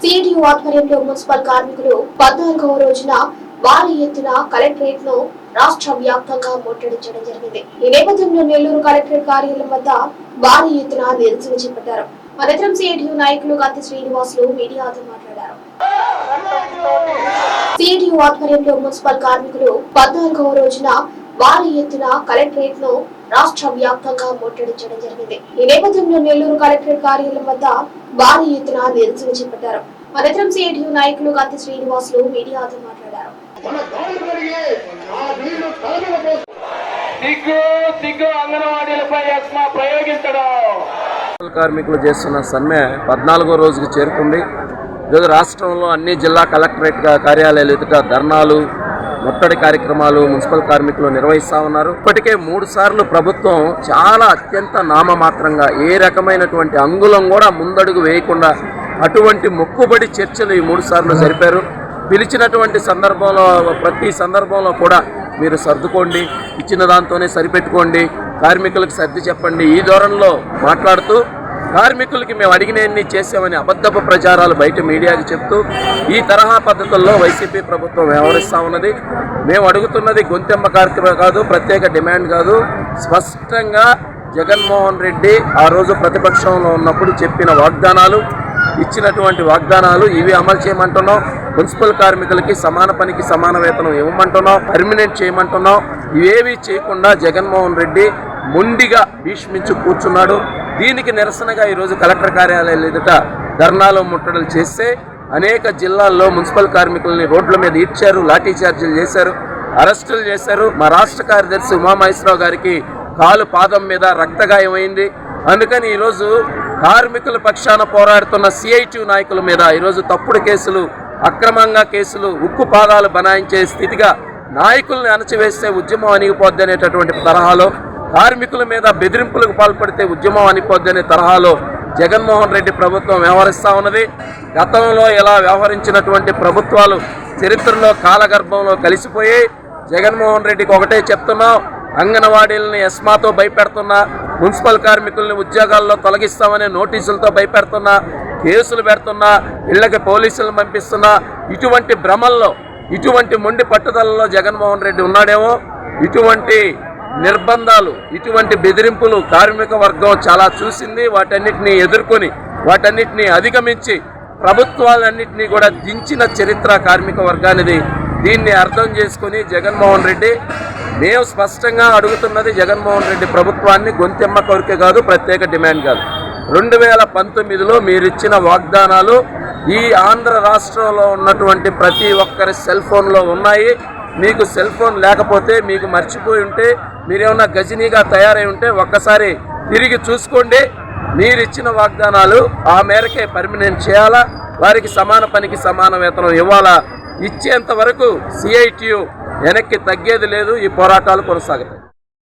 CITU ఆధ్వర్యంలో municipal కార్మికులు పద్నాలుగవ రోజున భారీ ఎత్తున కలెక్టరేట్ను రాష్ట్ర వ్యాప్తంగా ముట్టడించడం జరిగింది. ఈ నేపథ్యంలో నెల్లూరు కలెక్టరేట్ కార్యాలయం వద్ద భారీ ఎత్తున నిరసన చేపట్టారు. అనంతరం సిఐటియు నాయకులు గత్తి శ్రీనివాసులు మీడియాతో మాట్లాడారు. సిఐటియు ఆధ్వర్యంలో మున్సిపల్ కార్మికులు పద్నాలుగవ రోజున భారీ ఎత్తున కలెక్టరేట్ను రాష్ట్ర వ్యాప్తంగా ముట్టడించడం జరిగింది. ఈ నేపథ్యంలో నెల్లూరు కలెక్టరేట్ కార్యాలయం వద్ద భారీ ఎత్తున నిరసన చేపట్టారు. అనంతరం సిఐటియు నాయకులు గత్తి శ్రీనివాసులు మీడియాతో మాట్లాడారు. కార్మికులు చేస్తున్న సమ్మె పద్నాలుగో రోజుకు చేరుకుంది. ఈరోజు రాష్ట్రంలో అన్ని జిల్లా కలెక్టరేట్ కార్యాలయాలు ఎదుట ధర్నాలు ముట్టడి కార్యక్రమాలు మున్సిపల్ కార్మికులు నిర్వహిస్తా ఉన్నారు. ఇప్పటికే మూడు సార్లు ప్రభుత్వం చాలా అత్యంత నామమాత్రంగా ఏ రకమైనటువంటి అంగుళం కూడా ముందడుగు వేయకుండా అటువంటి మొక్కుబడి చర్చలు ఈ మూడు సార్లు జరిపారు. పిలిచినటువంటి సందర్భంలో ప్రతి సందర్భంలో కూడా మీరు సర్దుకోండి ఇచ్చిన దాంతోనే సరిపెట్టుకోండి కార్మికులకు సర్ది చెప్పండి ఈ ధోరణిలో మాట్లాడుతూ కార్మికులకి మేము అడిగినన్ని చేసామని అబద్ధపు ప్రచారాలు బయట మీడియాకి చెప్తూ ఈ తరహా పద్ధతుల్లో వైసీపీ ప్రభుత్వం వ్యవహరిస్తూ ఉన్నది. మేము అడుగుతున్నది గొంతెమ్మ కార్యక్రమం కాదు ప్రత్యేక డిమాండ్ కాదు. స్పష్టంగా జగన్మోహన్ రెడ్డి ఆ రోజు ప్రతిపక్షంలో ఉన్నప్పుడు చెప్పిన వాగ్దానాలు ఇచ్చినటువంటి వాగ్దానాలు ఇవి అమలు చేయమంటున్నాం. మున్సిపల్ కార్మికులకి సమాన పనికి సమాన వేతనం ఇవ్వమంటున్నాం పర్మినెంట్ చేయమంటున్నాం. ఇవేవి చేయకుండా జగన్మోహన్ రెడ్డి మొండిగా భీష్మించి కూర్చున్నాడు. దీనికి నిరసనగా ఈరోజు కలెక్టర్ కార్యాలయాల ఎదుట ధర్నాలు ముట్టడలు చేస్తే అనేక జిల్లాల్లో మున్సిపల్ కార్మికుల్ని రోడ్ల మీద ఇచ్చారు లాఠీ చార్జీలు చేశారు అరెస్టులు చేశారు. మా రాష్ట్ర కార్యదర్శి ఉమామహేశ్వరరావు గారికి కాలు పాదం మీద రక్తగాయమైంది. అందుకని ఈరోజు కార్మికుల పక్షాన పోరాడుతున్న సిఐటి నాయకుల మీద ఈరోజు తప్పుడు కేసులు అక్రమంగా కేసులు ఉక్కు పాదాలు బనాయించే స్థితిగా నాయకుల్ని అణచివేస్తే ఉద్యమం అణిగిపోద్ది అనేటటువంటి తరహాలో కార్మికుల మీద బెదిరింపులకు పాల్పడితే ఉద్యమం అనిపోద్దనే తరహాలో జగన్మోహన్ రెడ్డి ప్రభుత్వం వ్యవహరిస్తూ ఉన్నది. గతంలో ఎలా వ్యవహరించినటువంటి ప్రభుత్వాలు చరిత్రలో కాలగర్భంలో కలిసిపోయి జగన్మోహన్ రెడ్డికి ఒకటే చెప్తున్నాం అంగన్వాడీలని ఎస్మాతో భయపెడుతున్నా మున్సిపల్ కార్మికుల్ని ఉద్యోగాల్లో తొలగిస్తామనే నోటీసులతో భయపెడుతున్నా కేసులు పెడుతున్నా ఇళ్ళకి పోలీసులను పంపిస్తున్నా ఇటువంటి భ్రమల్లో ఇటువంటి మొండి పట్టుదలలో జగన్మోహన్ రెడ్డి ఉన్నాడేమో? ఇటువంటి నిర్బంధాలు ఇటువంటి బెదిరింపులు కార్మిక వర్గం చాలా చూసింది. వాటన్నిటిని ఎదుర్కొని వాటన్నిటిని అధిగమించి ప్రభుత్వాలన్నింటినీ కూడా దించిన చరిత్ర కార్మిక వర్గానిది. దీన్ని అర్థం చేసుకుని జగన్మోహన్ రెడ్డి మేము స్పష్టంగా అడుగుతున్నది జగన్మోహన్ రెడ్డి ప్రభుత్వాన్ని గొంతెమ్మ కోరిక కాదు ప్రత్యేక డిమాండ్ కాదు. రెండు వేల పంతొమ్మిదిలో మీరిచ్చిన వాగ్దానాలు ఈ ఆంధ్ర రాష్ట్రంలో ఉన్నటువంటి ప్రతి ఒక్కరి సెల్ ఫోన్లో ఉన్నాయి. మీకు సెల్ ఫోన్ లేకపోతే మీకు మర్చిపోయి ఉంటే మీరేమన్నా గజనీగా తయారై ఉంటే ఒక్కసారి తిరిగి చూసుకోండి. మీరు ఇచ్చిన వాగ్దానాలు ఆ మేరకే పర్మినెంట్ చేయాలా? వారికి సమాన పనికి సమాన వేతనం ఇవ్వాలా? ఇచ్చేంత వరకు సిఐటియు వెనక్కి తగ్గేది లేదు. ఈ పోరాటాలు కొనసాగుతాయి.